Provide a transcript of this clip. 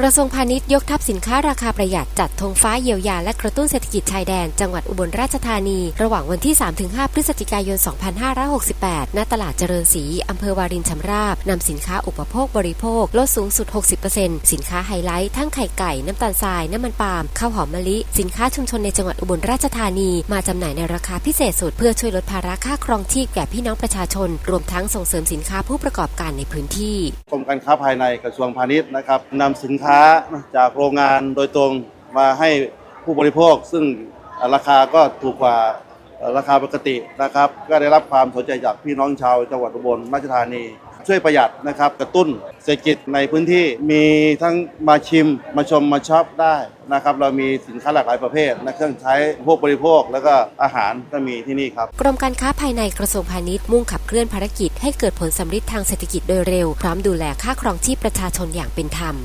กระทรวงพาณิชย์ยกทัพสินค้าราคาประหยัดจัดธงฟ้าเยียวยาและกระตุ้นเศรษฐกิจชายแดน จังหวัดอุบลราชธานี ระหว่างวันที่ 3-5 พฤศจิกายน 2568 ณ ตลาดเจริญศรีอำเภอวารินชำราบนำสินค้าอุปโภคบริโภค ลดสูงสุด 60%สินค้าไฮไลท์ ทั้งไข่ไก่ น้ำตาลทราย น้ำมันปาล์มข้าวหอมมะลิ สินค้าชุมชนในจังหวัดอุบลราชธานี มาจำหน่ายในราคาพิเศษสุด เพื่อช่วยลดภาระค่าครองชีพแก่พี่น้องประชาชน รวมทั้งส่งเสริมสินค้าผู้ประกอบการในพื้นที่กรมการค้าภายในกระทรวงพาณิชย์นะครับนำสินค้าจากโรงงานโดยตรงมาให้ผู้บริโภค ซึ่งราคาก็ถูกกว่าราคาปกตินะครับ ก็ได้รับความสนใจจากพี่น้องชาวจังหวัดอุบลราชธานี ช่วยประหยัดนะครับ กระตุ้นเศรษฐกิจในพื้นที่มีทั้งมาชิมมาชมมาช็อปได้นะครับ เรามีสินค้าหลากหลายประเภทและเครื่องใช้พวกบริโภค แล้วก็อาหารก็มีที่นี่ครับกรมการค้าภายในกระทรวงพาณิชย์มุ่งขับเคลื่อนภารกิจให้เกิดผลสำฤทธิ์ทางเศรษฐกิจโดยเร็ว พร้อมดูแลค่าครองชีพประชาชนอย่างเป็นธรรม